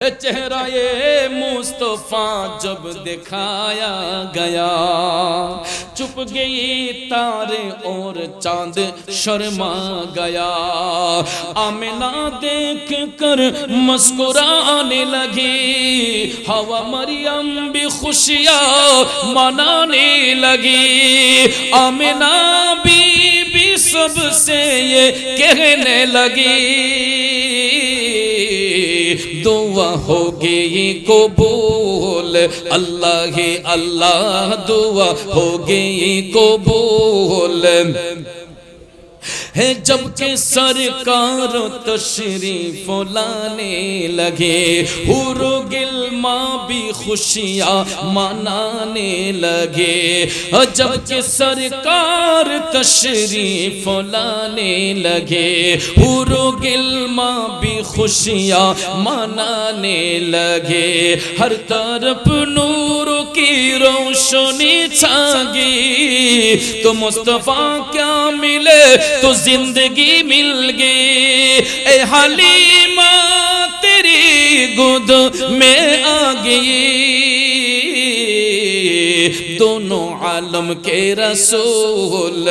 چہرہ مصطفیٰ جب دکھایا گیا۔ چپ گئی تارے اور چاند شرما گیا۔ آمنا دیکھ کر مسکرانے لگی۔ ہوا مریم بھی خوشیاں منانے لگی۔ آمنا بھی سب سے یہ کہنے لگی۔ দোয়া হো গে কবুল। আল্লাহ আল্লাহ দোয়া হো গে কবুল। ہے جب کے سرکار تشریف لانے لگے، حور گل ماں بھی خوشیاں منانے لگے۔ جبکہ سرکار تشریف لانے لگے، حور ہاں، گل ماں بھی خوشیاں منانے لگے۔ ہر طرف نور کی روشنی چھانگی تو مصطفیٰ کیا ملے؟ تو जिंदगी मिल गई ए हलीमा तेरी गोद में आ गई दोनों आलम के रसूल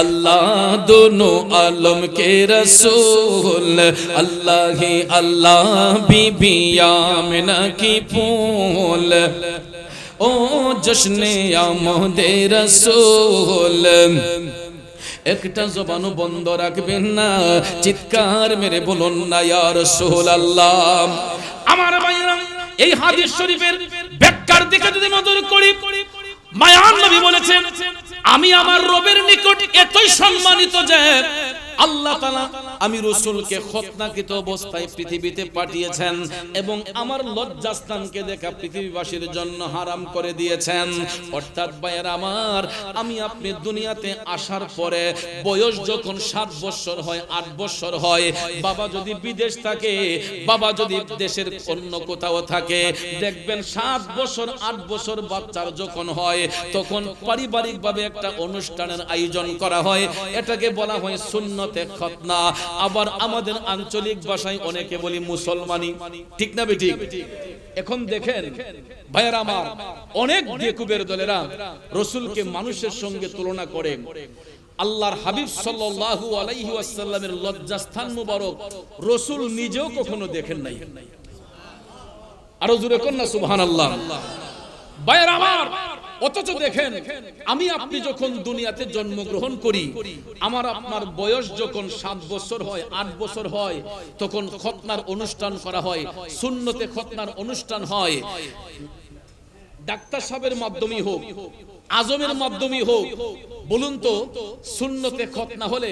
अल्लाह दोनों आलम के रसूल अल्लाह ही अल्लाह बीबी आमना की फूल ओ जश्न आमोदे रसूल একটা জবানও বন্ধ রাখবেন না। চিৎকার মেরে বলুন না, ইয়া রাসূলুল্লাহ। আমার ভাইরা এই হাদিস শরীফের ব্যাখ্যার দিকে যদি নজর করি, মায়ান নবী বলেছেন, আমি আমার রবের নিকট এতই সম্মানিত যে আল্লাহ তাআলা আমি রসুলকে খতনাকৃত অবস্থায় পৃথিবীতে পাঠিয়েছেন এবং আমার লজ্জাস্থানকে দেখা পৃথিবীবাসীর জন্য হারাম করে দিয়েছেন। অর্থাৎ ভাইয়ের আমার, আমি আপনি দুনিয়াতে আসার পরে বয়স যখন সাত বছর হয়, আট বছর হয়, বাবা যদি বিদেশ থাকে, বাবা যদি দেশের অন্য কোথাও থাকে, দেখবেন সাত বছর, আট বছর বাচ্চার যখন হয়, তখন পারিবারিকভাবে একটা অনুষ্ঠানের আয়োজন করা হয়। এটাকে বলা হয় সুন্নতে খতনা। আবার আমাদের আঞ্চলিক ভাষায় অনেকে বলি মুসলমানি। ঠিক না বেঠিক? এখন দেখেন, ভাইয়ের আমার, অনেক বেকুবের দলেরা রসুলকে মানুষের সঙ্গে তুলনা করে। আল্লাহর হাবিব সাল্লাল্লাহু আলাইহি ওয়াসাল্লামের লজ্জাস্থান মুবারক রসুল নিজেও কখনো দেখেন নাই। আরও জোরে কন্যা সুবহানাল্লাহ। ভাইয়ের আমার অথচ দেখেন, আমি আপনি যখন দুনিয়াতে জন্মগ্রহণ করি, আমার আপনার বয়স যখন সাত বছর হয়, আট বছর হয়, তখন খতনার অনুষ্ঠান করা হয় শূন্যতে খতনার অনুষ্ঠান হয়। ডাক্তার সাহেবের মাধ্যমে হোক, আজমের মাধ্যমে হোক, বলুন তো শূন্যতে খতনা হলে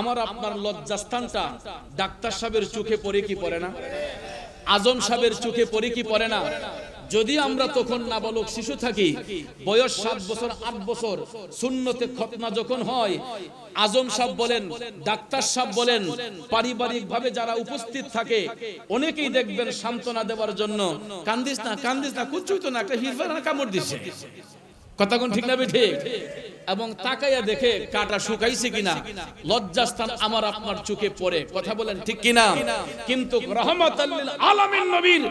আমার আপনার লজ্জাস্থানটা ডাক্তার সাহেবের চোখে পড়ে কি পড়ে না? আজম সাহেবের চোখে পড়ে কি পড়ে না? যদি আমরা তখন নাবালক শিশু থাকি, বয়স সাত বছর, আট বছর শূন্যতে খতনা যখন হয়, আজম সাহেব বলেন, ডাক্তার সাহেব বলেন পারিবারিক ভাবে যারা উপস্থিত থাকে, অনেকেই দেখবেন সান্ত্বনা দেওয়ার জন্য, কান্দিস না কান্দিস না কুচুই তো না, একটা হিরফার কামড় দিচ্ছে কথা কোন ঠিক না ঠিক এবং তাকাইয়া দেখে কাটা শুকাইছে কিনা? লজ্জাস্থান আমার আপনার চোখে পড়ে। কথা বলেন ঠিক কিনা? কিন্তু রহমতাল্লিল আলামিন নবীর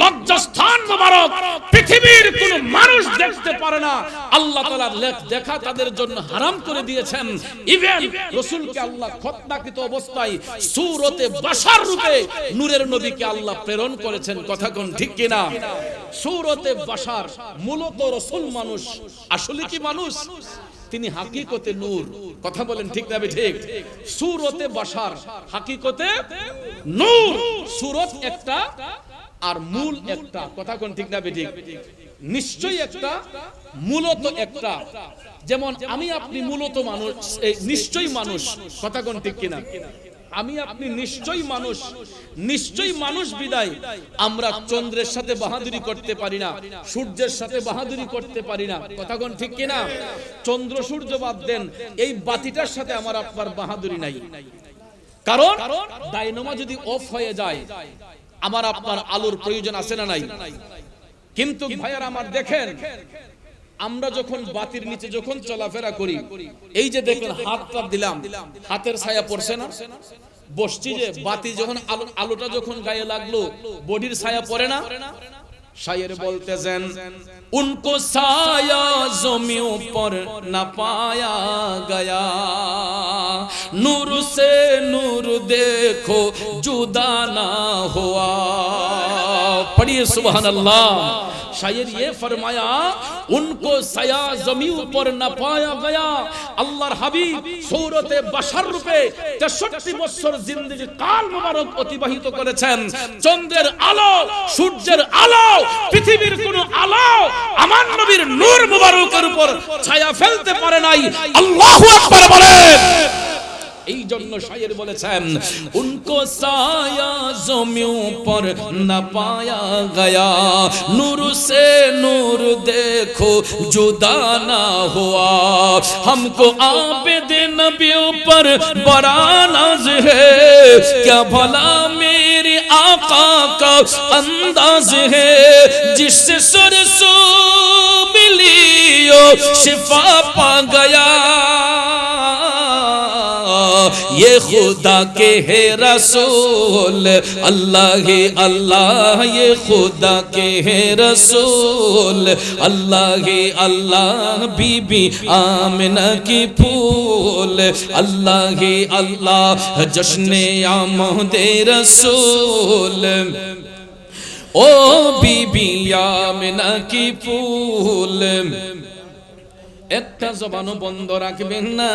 লজ্জাস্থান মোবারক পৃথিবীর কোন মানুষ দেখতে পারে না। আল্লাহ তাআলা লেখ দেখা তাদের জন্য হারাম করে দিয়েছেন। ইভেন রাসূলকে আল্লাহ খতনাকৃত অবস্থায় সূরতে বাশার রূপে নূরের নবীকে আল্লাহ প্রেরণ করেছেন। কথা কোন ঠিক কিনা? সূরতে বাশার মূলত রাসূল মানুষ। আসলে কি মানুষ? তিনি হাকিকতে নূর। কথা বলেন ঠিক না ঠিক সুরতে বাসার হাকিকতে নূর। সুরত একটা আর মূল একটা। কথা কোন ঠিক না ঠিক নিশ্চয়ই একটা, মূলত একটা। যেমন আমি আপনি মূলত মানুষ নিশ্চয়ই মানুষ। কথা কোন ঠিক কিনা? আমি আপনি নিশ্চয়ই মানুষ। নিশ্চয়ই মানুষ বিদায়। আমরা চন্দ্রের সাথে বাহাদুরি করতে পারি না। সূর্যের সাথে বাহাদুরি করতে পারি না। কথা কোন ঠিক কিনা? চন্দ্র সূর্য বাদ দেন। এই বাতিটার সাথে আমার আপনার বাহাদুরি নাই। কারণ ডাইনোমা যদি অফ হয়ে যায় আমার আপনার আলোর প্রয়োজন আছে না নাই? কিন্তু ভাইয়ার আমার দেখেন আমরা যখন বাতির নিচে যখন চলাফেরা করি, এই যে দেখলেন হাতটা দিলাম, হাতের ছায়া পড়ছে না? বসছি যে বাতি যখন আলো আলোটা যখন গায়ে লাগল, বডির ছায়া পড়ে না? শায়ের বলতেছেন উনকো সায়া জমি উপর না পায়া গয়া। নূর সে নূর দেখো জুদা না হুয়া পড়িয়ে সুবহান আল্লাহ शायर ये फरमाया उनको सया जमी पर न पाया गया अल्लाह हबीब सूरत बशर रूपे তেষট্টি বছর জিন্দগি কাল মোবারক অতিবাহিত করেছেন। চন্দ্রের আলো সূর্যের আলো পৃথিবীর কোন আলো আমার নবীর নূর মুবারকের উপর ছায়া ফেলতে পারে নাই। আল্লাহু আকবার বলেন। এই জন্য শায়ের বলেছেন উনকো সায়া জমিও পর না পায়া গয়া নূর সে নূর দেখো জুদা না হুয়া हमको आबिद नबियों पर बड़ा नाज है क्या भला मेरे आका का अंदाज है जिससे सरसों मिली शिफा पा गया یہ خدا کے ہے رسول، اللہ ہی اللہ، یہ خدا کے ہے رسول، اللہ ہی اللہ، بی بی آمنہ کی پھول، اللہ ہی اللہ، جشن آمد رسول۔ او بی بی آمنہ کی پھول۔ একটা জবানও বন্ধ রাখবেন না।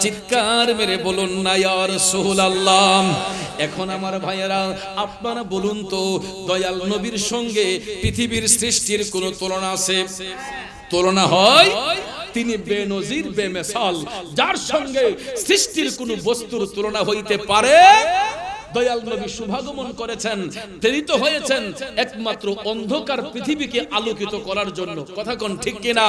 চিৎকার মেরে বলুন না, ইয়া রাসূলুল্লাহ। এখন আমার ভাইয়েরা, আপনারা বলুন তো, দয়াল নবীর সঙ্গে পৃথিবীর সৃষ্টির কোনো তুলনা আছে? তুলনা হয়? তিনি বেনজির, বেমেসাল, যার সঙ্গে সৃষ্টির কোনো বস্তুর তুলনা হইতে পারে? দয়াল নবী শুভাগমন করেছেন, প্রেরিত হয়েছেন একমাত্র অন্ধকার পৃথিবীকে আলোকিত করার জন্য। কথা কোন ঠিক কিনা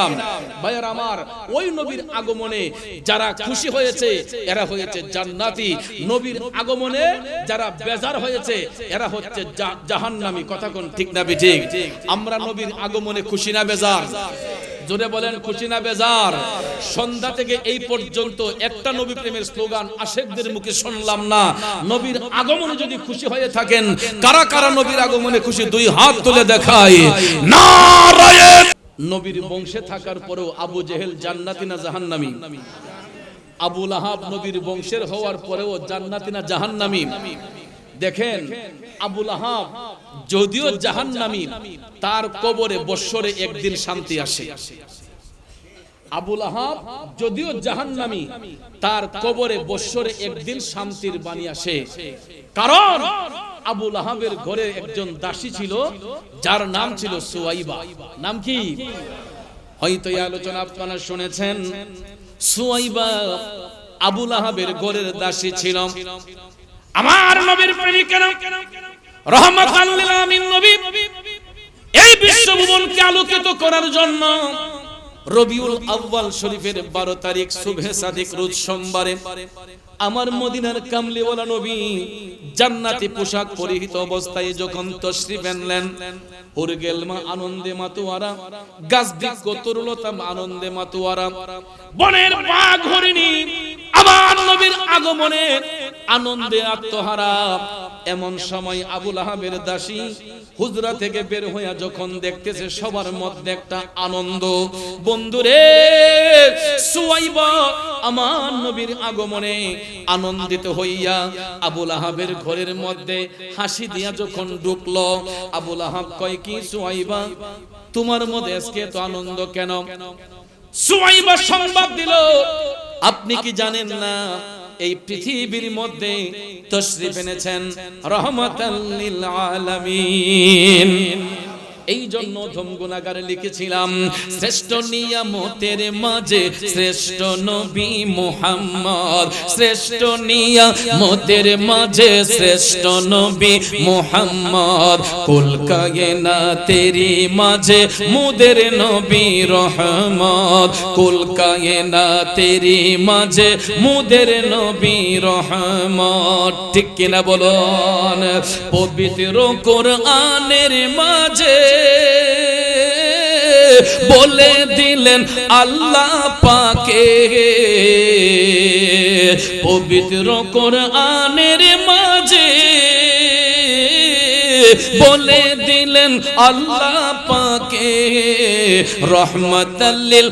ভাইয়ার আমার, ওই নবীর আগমনে যারা খুশি হয়েছে, এরা হয়েছে জান্নাতি। নবীর আগমনে যারা বেজার হয়েছে, এরা হচ্ছে জাহান্নামী। কথা কোন ঠিক না ঠিক আমরা নবীর আগমনে খুশি না বেজার? জোরে বলেন, খুশি না বেজার? সন্ধ্যা থেকে এই পর্যন্ত একটা নবী প্রেমের স্লোগান আশেকদের মুখে শুনলাম না। নবীর আগমনে যদি খুশি হয়ে থাকেন, কারা কারা নবীর আগমনে খুশি, দুই হাত তুলে দেখায় নারায়ে নবীর বংশে থাকার পরেও আবু জেহেল জান্নাতি না জাহান্নামী? আবু লাহাব নবীর বংশের হওয়ার পরেও জান্নাতি না জাহান্নামী? দেখেন আবুল আহাব যদিও জাহান্নামী তার কবরে বৎসরে একদিন শান্তি আসে। আবুল আহাব যদিও জাহান্নামী তার কবরে বৎসরে একদিন শান্তির বাণী আসে। কারণ আবুল আহাবের ঘরে একজন দাসী ছিল যার নাম ছিল সুয়াইবা। নাম কি? হয়তো এই আলোচনা আপনারা শুনেছেন। সুয়াইবা আবুল আহাবের ঘরের দাসী ছিল। আমার নবীর প্রেমিকেরা এই বিশ্বভুবনকে আলোকিত করার জন্য রবিউল শরীফের 12 তারিখ রোজ সোমবারে আমার মদিনার কামলিওয়ালা নবী জান্নাতি পোশাক পরিহিত অবস্থায় যখন আনন্দে আত্মহারা। এমন সময় আবুল আহাবের দাসী হুজরা থেকে বের হইয়া যখন দেখতেছে সবার মধ্যে একটা আনন্দ, বন্ধুরে আমার নবীর আগমনে আনন্দিত হইয়া আবুল আহাবের ঘরের মধ্যে হাসি দিয়া যখন ঢুকলো, আবুল আহাব কয়, কি সুয়াইবা, তোমার মধ্যে আজকে তো আনন্দ কেন? সুয়াইবা সংবাদ দিল, আপনি কি জানেন না এই পৃথিবীর মধ্যে তশরিফ এনেছেন রহমতাল্লিল আলামিন। এই জন্য ধমগুনাগার লিখেছিলাম, শ্রেষ্ঠ নিয়ামতের মাঝে শ্রেষ্ঠ নবী মুহাম্মদ, শ্রেষ্ঠ নিয়ামতের মাঝে শ্রেষ্ঠ নবী মুহাম্মদ, কুল কায়না তেরি মাঝে মুদের নবী রহমত, কুল কায়না তেরি মাঝে মুদের নবী রহমত। ঠিক কিনা বলুন? পবিত্র কোরআনের মাঝে বলে দিলেন আল্লাহ পাকে। পবিত্র কোরআনের মাঝে বলে দিলেন আল্লাহ পাকে রহমতাল্লিল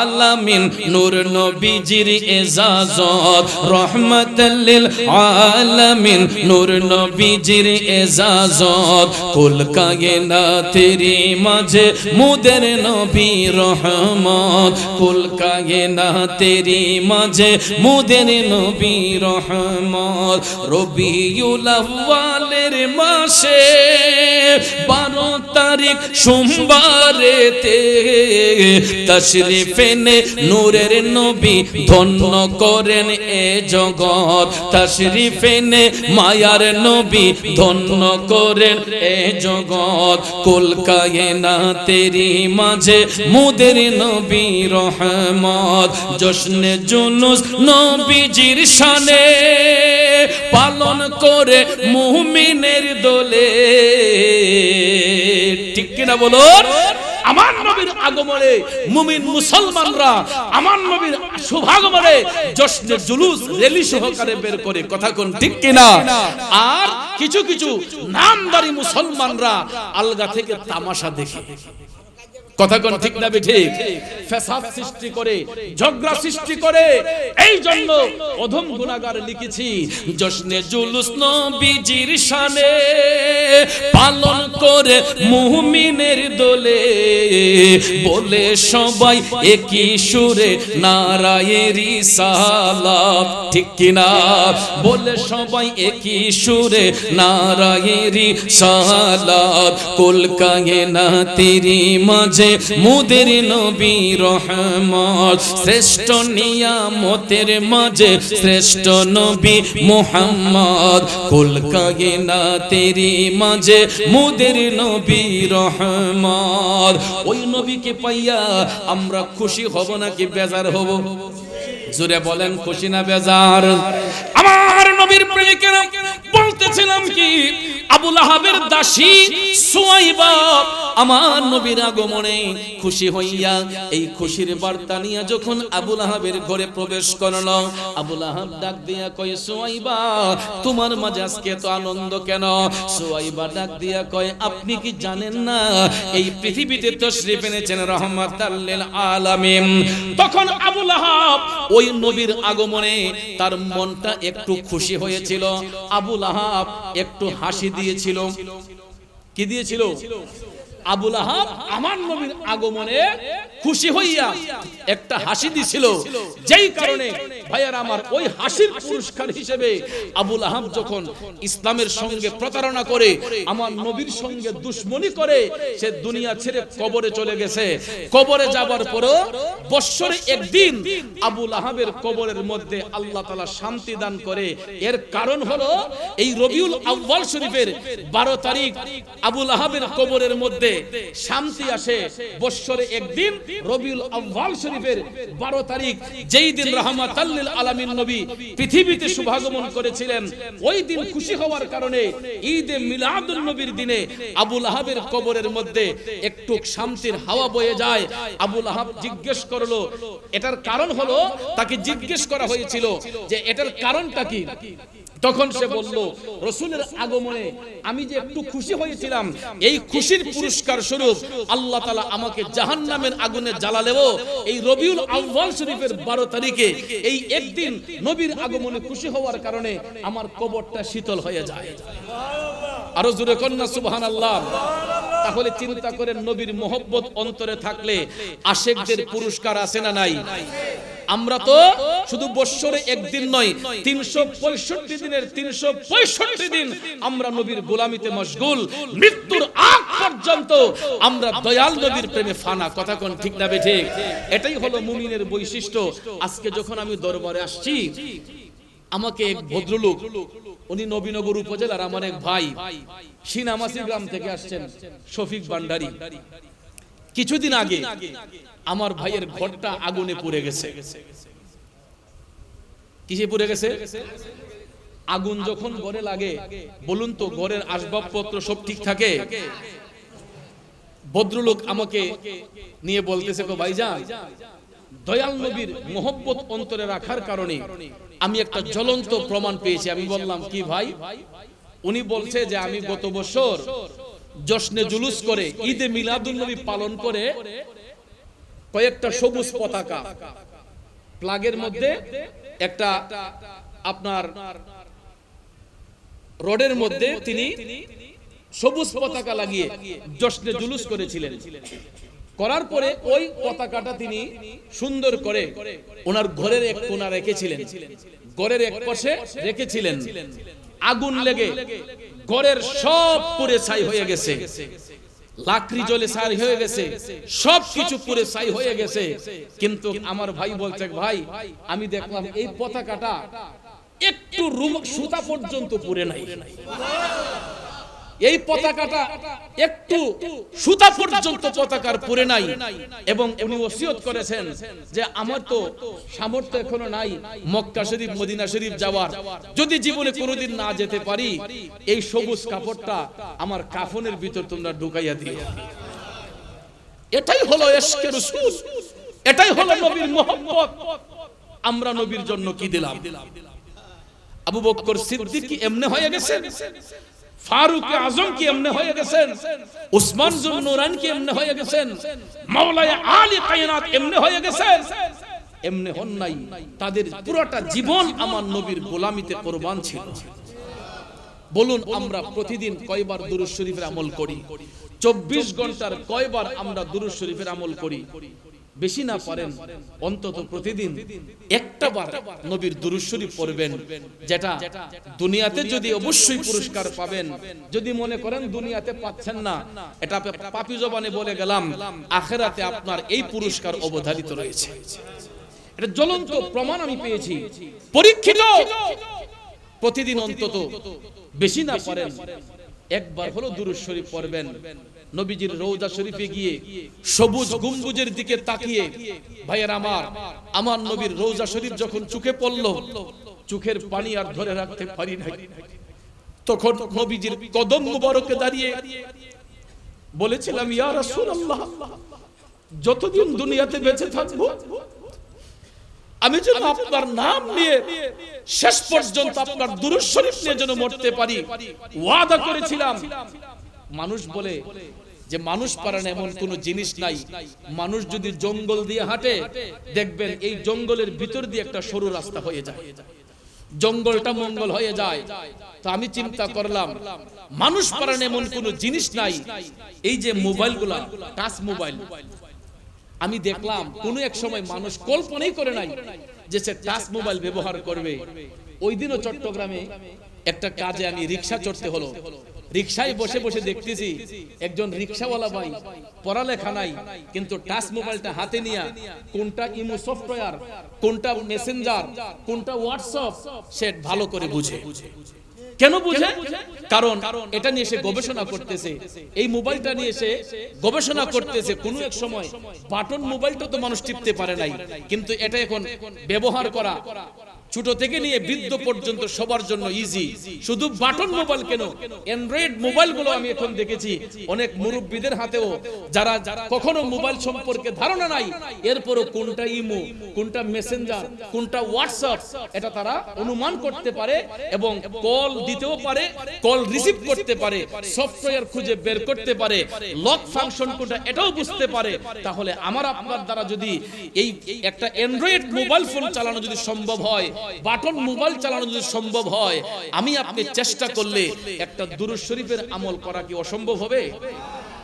আলামিন, নূর নবীজির এজাজত রহমতাল্লিল আলামিন, নূর নবীজির এজাজত। কুল কায়নাতেরি মাঝে মুদের নবী রহমত। কুল কায়নাতেরি মাঝে মুদের নবী রহমত। রবিউল আউয়ালের মাসে বারো তারিখ সোমবারেতে তশরিফে নে নূরের নবী ধন্য করেন এ জগৎ। তশরিফে নে মায়ার নবী ধন্য করেন এ জগৎ। কলকায়ে না তেরি মাঝে মুদের নবী রহমত। জশ্নে জুনুস নবীজির শানে পালন করে মুমিনের দোলে। ঠিক কিনা বলুন? আমার নবীর আগমনে মুমিন মুসলমানরা, আমার নবীর শুভাগমনে জশ্নে জুলুস রেলি সহকারে বের করে, কথা কোন ঠিক কিনা? আর কিছু কিছু নামদারি মুসলমানরা আলগা থেকে তামাশা দেখে। কথা কোন ঠিক না ঠিক ফ্যাসাদ সৃষ্টি করে ঝগড়া সৃষ্টি করে এই জন্য অধম গুণাগার লিখেছি জশ্নে জুলুস নবীজির শানে পালন করে মুমিনের দোলে। বলে সবাই একই সুরে নারায়েরি সালাত ঠিক কিনা? বলে সবাই একই সুরে নারায়েরি সালাত কলকায়ে না তেরি মাঝে মুদের নবী রহমত শ্রেষ্ঠ নিয়ামতের মাঝে শ্রেষ্ঠ নবী মোহাম্মদ কলকায়ে না তেরি মাঝে মুদের নবী রহমত। ওই নবীকে পাইয়া আমরা খুশি হব নাকি বেজার হব? জুড়ে বলেন, খুশি না বেজার? আমার নবীর প্রেমিকেরা বলতেছিলাম কি আবুল আহাবের দাসী সুয়াইবা আমার নবীর আগমনে খুশি হইয়া এই খুশির বার্তা নিয়ে যখন আবুল আহাবের ঘরে প্রবেশ করল আবুল আহাব ডাক দিয়া কয়, সুয়াইবা, তোমার মাঝে আজকে এত আনন্দ কেন? সুয়াইবা ডাক দিয়া কয়, আপনি কি জানেন না, এই পৃথিবীতে তশরিফ এনেছেন রহমাতাল লিল আলামিন। তখন আবুল আহাব ওই নবীর আগমনে তার মনটা একটু খুশি হয়েছিল। আবুল আহাব একটু হাসি দিয়েছিল। কি দিয়েছিল? আবুল আহাব আমার নবীর আগমনে খুশি হইয়া একটা হাসি দিছিল। যেই কারণে ভাইয়ার আমার ওই হাসির পুরস্কার হিসেবে আবুল আহাব যখন ইসলামের সঙ্গে প্রতারণা করে, আমার নবীর সঙ্গে দুশ্মনী করে, সে দুনিয়া ছেড়ে কবরে চলে গেছে। কবরে যাবার পরও বৎসরে একদিন আবুল আহাবের কবরের মধ্যে আল্লাহ তাআলা শান্তি দান করে। এর কারণ হলো এই রবিউল আউয়াল শরীফের বারো তারিখ আবুল আহাবের কবরের মধ্যে শান্তি আসে। বৎসরে একদিন রবিউল আউয়াল শরীফের বারো তারিখ, যেই দিন রাহমাতাল্লিল আলামিন নবী পৃথিবীতে শুভাগমন করেছিলেন। ওই দিন খুশি হওয়ার কারণে ঈদে নবীর দিনে আবুল আহাবের কবরের মধ্যে একটু শান্তির হাওয়া বয়ে যায়। আবুল আহাব জিজ্ঞেস করল, এটার কারণ হলো? তাকে জিজ্ঞেস করা হয়েছিল যে, এটার কারণটা কি? তখন সে বলল, রসুলের আগমনে আমি যে একটু খুশি হয়েছিলাম, এই খুশির পুরস্কার স্বরূপ আল্লাহ তালা আমাকে জাহান্নামের আগুনে জ্বালালেও এই রবিউল আউ্বাল শরীফের বারো তারিখে এই একদিন নবীর আগমনে খুশি হওয়ার কারণে আমার কবরটা শীতল হয়ে যায়। আরও জুড়ে কন্যা সুবহান আল্লাহ তাহলে চিন্তা করেন, নবীর মোহব্বত অন্তরে থাকলে আশেকদের পুরস্কার আছে না নাই? আমরা তো শুধু বৎসরে একদিন নয় তিনশো পঁয়ষট্টি দিনের তিনশো পঁয়ষট্টি দিন আমরা নবীর গোলামিতে মশগুল মৃত্যুর আগ পর্যন্ত আমরা দয়াল নবীর প্রেমে ফানা কথা কোন ঠিক না ঠিক এটাই হলো মুমিনের বৈশিষ্ট্য। আজকে যখন আমি দরবারে আসছি আমাকে এক ভদ্রলোক উনি নবীনগর উপজেলার আমার এক ভাই সিনামাসি গ্রাম থেকে আসছেন শফিক ভান্ডারী। কিছুদিন আগে আমার ভাইয়ের ঘরটা আগুনে পুড়ে গেছে। কিসে পুড়ে গেছে? আগুন যখন ঘরে লাগে বলুন তো ঘরের আসবাবপত্র সব ঠিক থাকে? ভদ্রলোক আমাকে নিয়ে বলতেছে গো ভাইজান দয়াল নবীর মোহব্বত অন্তরে রাখার কারণে আমি একটা জ্বলন্ত প্রমাণ পেয়েছি। আমি বললাম কি ভাই? উনি বলছে যে আমি গত বছর জশ্নে জুলুস করে, ঈদে মিলাদুল নবী পালন করে কয়েকটা সবুজ পতাকা। প্লাগের মধ্যে একটা আপনার রডের মধ্যে তিনি সবুজ পতাকা লাগিয়ে জশ্নে জুলুস করেছিলেন। করার পরে ওই পতাকাটা তিনি সুন্দর করে ওনার ঘরের এক কোণা রেখেছিলেন। ঘরের এক পাশে রেখেছিলেন। আগুন লেগে ঘরের সব পুরে ছাই হয়ে গেছে। লাকড়ি জলে ছাই হয়ে গেছে। সব কিছু পুরে ছাই হয়ে গেছে। কিন্তু আমার ভাই বলছে, ভাই, আমি দেখলাম এই পতাকাটা একটু রুম সুতা পর্যন্ত পুরে নাই। এই পতাকাটা একটু সুতা পর্যন্ত পতাকার পুরে নাই। এবং উনি ওসিয়ত করেছেন যে আমার তো সামর্থ্য এখনও নাই মক্কা শরীফ, মদিনা শরীফ যাওয়ার। যদি জীবনে কোনোদিন না যেতে পারি, এই সবুজ কাপড়টা আমার কাফনের ভিতর তোমরা ঢুকাইয়া দিও। এটাই হলো এশকে রাসূল। এটাই হলো নবীর মোহাম্মত আমরা নবীর জন্য কি দিলাম? আবু বকর সিদ্দিক কি এমনি হয়ে গেছেন। ফারুক আজম কি এমনি হয়ে গেছেন? উসমান জুন্নুরান কি এমনি হয়ে গেছেন? মাওলানা আলী কায়নাত এমনি হয়ে গেছেন? এমনি হন নাই, তাদের পুরোটা জীবন আমার নবীর গোলামিতে কোরবান ছিল। বলুন, আমরা প্রতিদিন কয়বার দুরুদ শরীফের আমল করি? চব্বিশ ঘণ্টার কয়বার আমরা দুরুদ শরীফের আমল করি? বেশি না পারেন, অন্তত প্রতিদিন একটা বার নবীর দুরুদ শরীফ পড়বেন, যেটা দুনিয়াতে যদি অবশ্যই পুরস্কার পাবেন। যদি মনে করেন দুনিয়াতে পাচ্ছেন না, এটা পাপি জবানে বলে গেলাম, আখেরাতে আপনার এই পুরস্কার অবধারিত রয়েছে। এটা জ্বলন্ত প্রমাণ আমি পেয়েছি। পরীক্ষিত! প্রতিদিন অন্তত বেশি না পারেন, একবার হলো দুরুশ্বরী পড়বেন। নবীজির রৌজা শরীফে গিয়ে সবুজ গম্বুজের দিকে তাকিয়ে ভাইয়ের আমার আমার নবীর রৌজা শরীফ যখন চোখে পড়ল চোখের পানি আর ধরে রাখতে পারি নাই। তখন নবীজির কদম মুবারকে দাঁড়িয়ে বলেছিলাম ইয়া রাসূলুল্লাহ যতদিন দুনিয়াতে বেঁচে থাকব আমি যেন আপনার নাম নিয়ে শেষ পর্যন্ত আপনার দুরূদ শরীফ নিয়ে যেন মরতে পারি। ওয়াদা করেছিলাম। মানুষ বলে যে মানুষ পারেন এমন কোন জিনিস নাই। মানুষ যদি জঙ্গল দিয়ে হাঁটে দেখবেন এই জঙ্গলের ভিতর দিয়ে একটা সরু রাস্তা হয়ে যায়। জঙ্গলটা মঙ্গল হয়ে যায়। তো আমি চিন্তা করলাম মানুষ পারেন এমন কোন জিনিস নাই। এই যে মোবাইলগুলা টাচ মোবাইল আমি দেখলাম কোন এক সময় মানুষ কল্পনাই করে নাই যে সে টাচ মোবাইল ব্যবহার করবে। ওই দিনও চট্টগ্রামে একটা কাজে আমি রিক্সা চড়তে হলো। রিক্সায় বসে বসে দেখতেছি, একজন রিক্সাওয়ালা ভাই পড়ালেখা নাই, কিন্তু টাচ মোবাইলটা হাতে নিয়ে কোনটা ইমো সফটওয়্যার, কোনটা মেসেঞ্জার, কোনটা হোয়াটসঅ্যাপ, সে ভালো করে বুঝে। কেন বুঝে? কারণ এটা নিয়ে সে গবেষণা করতেছে। এই মোবাইলটা নিয়ে সে গবেষণা করতেছে। কোনো এক সময় বাটন মোবাইলটা তো মানুষ টিপতে পারে নাই, কিন্তু এটা এখন ব্যবহার করা ছোট থেকে নিয়ে বৃদ্ধ পর্যন্ত সবার জন্য ইজি শুধু বাটন মোবাইল কেন? অ্যান্ড্রয়েড মোবাইলগুলো আমি এখন দেখেছি। অনেক মুরব্বীদের হাতেও। যারা কখনো মোবাইল সম্পর্কে ধারণা নাই, এরপরও কোনটা ইমো কোনটা মেসেঞ্জার কোনটা হোয়াটসঅ্যাপ এটা তারা অনুমান করতে পারে এবং কল দিতেও পারে কল রিসিভ করতে পারে সফটওয়্যার খুঁজে বের করতে পারে লক ফাংশন কোনটা এটাও বুঝতে পারে। তাহলে আমার আপনার দ্বারা যদি এই একটা অ্যান্ড্রয়েড মোবাইল ফোন চালানো যদি সম্ভব হয় বাটন মোবাইল চালানো যদি সম্ভব হয় আমি আপনি চেষ্টা করলে একটা দূর শরীফের আমল করা কি অসম্ভব হবে?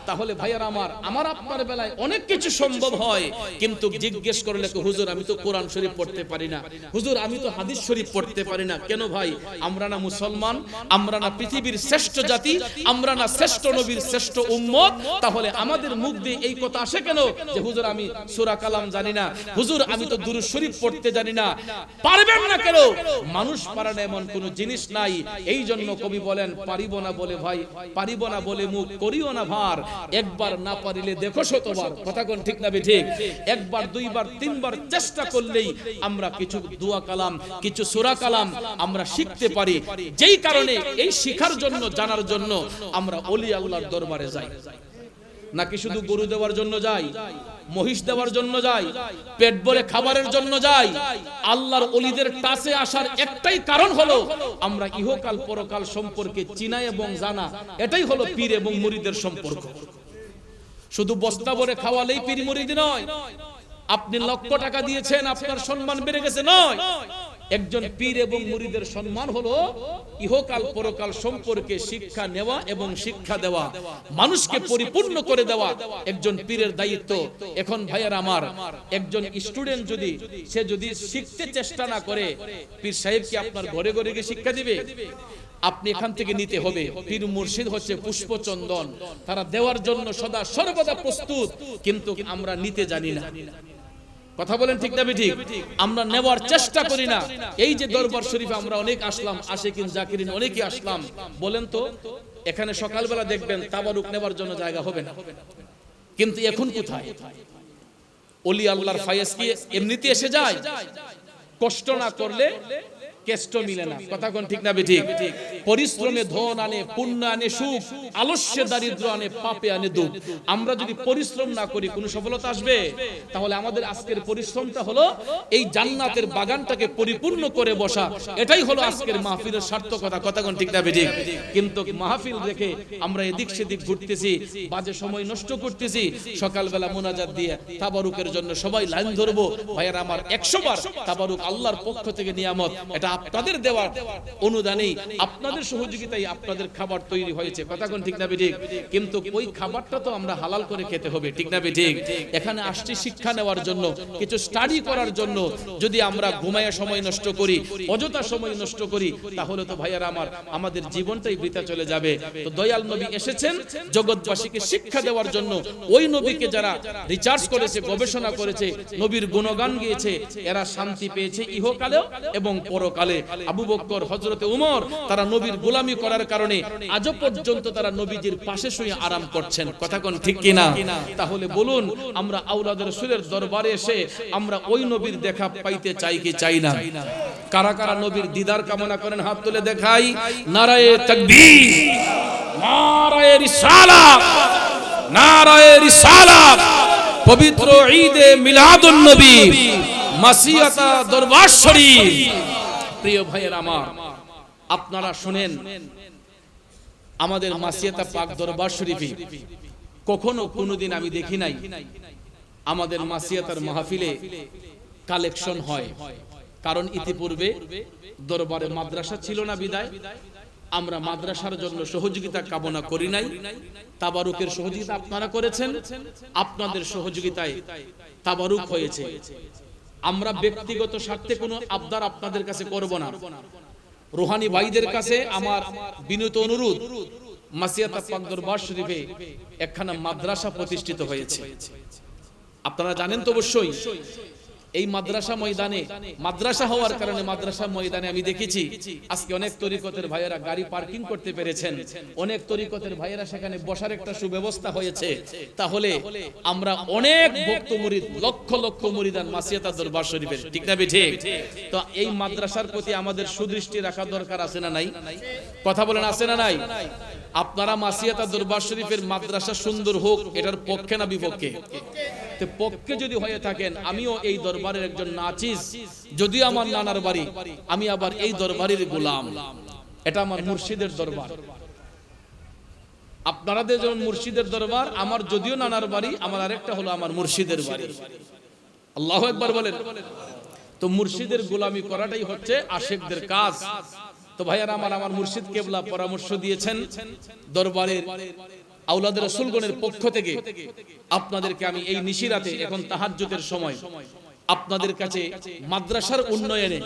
তাহলে ভাইয়ার আমার আমার আপনার বেলায় অনেক কিছু সম্ভব হয়। কিন্তু জিজ্ঞেস করলে হুজুর, আমি তো কোরআন শরীফ পড়তে পারি না। হুজুর, আমি তো হাদিস শরীফ পড়তে পারি না। কেন ভাই? আমরা না মুসলমান, আমরা না পৃথিবীর শ্রেষ্ঠ জাতি, আমরা না শ্রেষ্ঠ নবীর শ্রেষ্ঠ উম্মত। তাহলে আমাদের মুখ দিয়ে এই কথা আসে কেন? যে, হুজুর, আমি সূরা কালাম জানি না। হুজুর, আমি তো দুরূদ শরীফ পড়তে জানি না। পারবেন না কেন? মানুষ পারে না এমন কোন জিনিস নাই। এই জন্য কবি বলেন, পারিব না বলে ভাই, পারিব না বলে মুখ করিও না ভার। একবার না পারিলে দেখো শতবার। কথা কোন ঠিক না ঠিক একবার, দুইবার, তিনবার চেষ্টা করলেই আমরা কিছু দোয়া কালাম, কিছু সূরা কালাম আমরা শিখতে পারি। যেই কারণে এই শিখার জন্য, জানার জন্য আমরা অলি আল্লাহর দরবারে যাই। নাকি শুধু গরু দেওয়ার জন্য যাই মহিষ দেওয়ার জন্য যাই পেট ভরে খাবারের জন্য যাই আল্লাহর অলিদের টাসে আসার একটাই কারণ হলো আমরা ইহকাল পরকাল সম্পর্কে চিনা এবং জানা এটাই হলো পীর এবং মুরিদের সম্পর্ক। শুধু বস্তা ভরে খাওয়ালেই পীর মুরিদ নয়। আপনি লক্ষ টাকা দিয়েছেন আপনার সম্মান বেড়ে গেছে নয়। একজন পীর এবং মুরিদের সম্মান হলো ইহকাল পরকাল সম্পর্কে শিক্ষা নেওয়া এবং শিক্ষা দেওয়া, মানুষকে পরিপূর্ণ করে দেওয়া একজন পীরের দায়িত্ব। এখন ভাইয়ার আমার, একজন স্টুডেন্ট যদি, সে যদি শিখতে চেষ্টা না করে, পীর সাহেব কি আপনার ঘরে ঘরে গিয়ে শিক্ষা দিবে? আপনি এখান থেকে নিতে হবে। পীর মুর্শিদ হচ্ছে পুষ্পচন্দন। তারা দেওয়ার জন্য সদা সর্বদা প্রস্তুত, কিন্তু আমরা নিতে জানি না। কথা বলেন ঠিক না ঠিক আমরা নেওয়ার চেষ্টা করি না। এই যে দরবার শরীফে আমরা অনেক আসলাম আশেকিন জাকিরিন অনেকে আসলাম। বলেন তো এখানে সকালবেলা দেখবেন তাবারুক নেবার জন্য জায়গা হবে না। কিন্তু এখন কোথায়? অলি আল্লাহর ফায়েজ কি এমনিতে এসে যায়? কষ্ট না করলে কেষ্ট মিলে না। কথা কোন ঠিক না। ঠিক পরিশ্রমে ধন আনে পুণ্য আনে সুখ আলস্যে দারিদ্র আনে পাপে আনে দুঃখ। আমরা যদি পরিশ্রম না করি কোনো সফলতা আসবে? তাহলে আমাদের আজকের পরিশ্রমটা হলো এই জান্নাতের বাগানটাকে পরিপূর্ণ করে বসা। এটাই হলো আজকের মাহফিলের সার্থকতা। কথা কোন ঠিক না ঠিক কিন্তু মাহফিল রেখে আমরা এদিক সেদিক ঘুরতেছি বাজে সময় নষ্ট করতেছি সকালবেলা মোনাজাত দিয়ে তাবারুকের জন্য সবাই লাইন ধরবো। ভাইয়ার আমার একশো বার তাবারুক আল্লাহর পক্ষ থেকে নিয়ামত এটা আপনাদের দেওয়ার অনুদানেই আপনাদের সহযোগিতায় আপনাদের খাবার তৈরি হয়েছে। কথা কোন ঠিক না ঠিক কিন্তু ওই খাবারটা তো আমরা হালাল করে খেতে হবে, ঠিক না ঠিক এখানে আসছি শিক্ষা নেওয়ার জন্য, কিছু স্টাডি করার জন্য। যদি আমরা ঘুমায়া সময় নষ্ট করি, অযথা সময় নষ্ট করি, তাহলে তো ভাইয়ারা আমার, আমাদের জীবনটাই বৃথা চলে যাবে। তো দয়াল নবী এসেছেন জগৎবাসীকে শিক্ষা দেওয়ার জন্য। ওই নবীকে যারা রিচার্জ করেছে, গবেষণা করেছে, নবীর গুণগান গিয়েছে, এরা শান্তি পেয়েছে ইহকালেও এবং পরকালে আবু বক্কর হজরতে উমর, তারা নবীর গোলামি করার কারণে আজও পর্যন্ত তারা নবীজির পাশে শুয়ে আরাম করছেন। কথা কোন ঠিক কিনা? তাহলে বলুন, আমরা আউলাদের সুরের দরবারে এসে আমরা ওই নবীর দেখা পাইতে চাই কি চাই না? কারা কারা নবীর দিদার কামনা করেন হাত তুলে দেখাই। নারায়ে তাকবীর, নারায়ে রিসালাত নারায়ে রিসালাত পবিত্র ঈদে মিলাদুন নবী, মাসিয়াতা দরবার শরীফ। প্রিয় ভাইয়ের আমার, আপনারা শুনেন, আমাদের মাসিয়াতা পাক দরবার শরীফে কখনো কোনোদিন আমি দেখি নাই আমাদের মাসিয়াতার মাহফিলে কালেকশন হয়। কারণ ইতিপূর্বে দরবারে মাদ্রাসা ছিল না বিদায়, আমরা মাদ্রাসার জন্য সহযোগিতা কামনা করি নাই। তাবারুকের সহযোগিতা আপনারা করেছেন, আপনাদের সহযোগিতায় তাবারুক হয়েছে। আমরা ব্যক্তিগত স্বার্থে কোনো আবদার আপনাদের কাছে করব না। রোহানি ভাইদের কাছে আমার বিনীত অনুরোধ মাসিয়াতা পাক দরবার শরীফে একখানা মাদ্রাসা প্রতিষ্ঠিত হয়েছে। আপনারা জানেন তো অবশ্যই। এই মাদ্রাসা ময়দানে, মাদ্রাসা হওয়ার কারণে মাদ্রাসা ময়দানে আমি দেখেছি, আজকে অনেক তরিকতের ভাইয়েরা গাড়ি পার্কিং করতে পেরেছেন। অনেক তরিকতের ভাইয়েরা সেখানে বসার একটা সুব্যবস্থা হয়েছে। তাহলে আমরা অনেক ভক্ত মুরিদ, লক্ষ লক্ষ মুরিদান মাসিয়াতা দরবার শরীফের, ঠিক না ঠিক তো এই মাদ্রাসার প্রতি আমাদের সুদৃষ্টি রাখা দরকার আছে না নাই? কথা বলেন, আছে না নাই? আপনারা মাসিয়াতা দরবার শরীফের মাদ্রাসা সুন্দর হোক, এটার পক্ষে না বিপক্ষে? পক্ষে যদি হয়ে থাকেন, আমিও এই দরবারের একজন নাচিস। যদিও আমার নানার বাড়ি, আমি আবার এই দরবারের গোলাম। এটা আমার মুর্শিদের দরবার। আপনারাদের যেমন মুর্শিদের দরবার, আমার যদিও নানার বাড়ি, আমার আরেকটা হলো আমার মুর্শিদের বাড়ি। আল্লাহ একবার বলেন। তো মুর্শিদের গোলামি করাটাই হচ্ছে আশেকদের কাজ। তো ভাইয়ারা আমার আমার মুর্শিদ কেবলা পরামর্শ দিয়েছেন দরবারের আউলাদের রসুলগণের পক্ষ থেকে আপনাদেরকে আমি এই নিশিরাতে এখন তাহাজ্যতের সময় আপনাদের কাছে মাদ্রাসার উন্নয়নে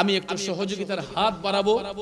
আমি একটু সহযোগিতার হাত বাড়াবো।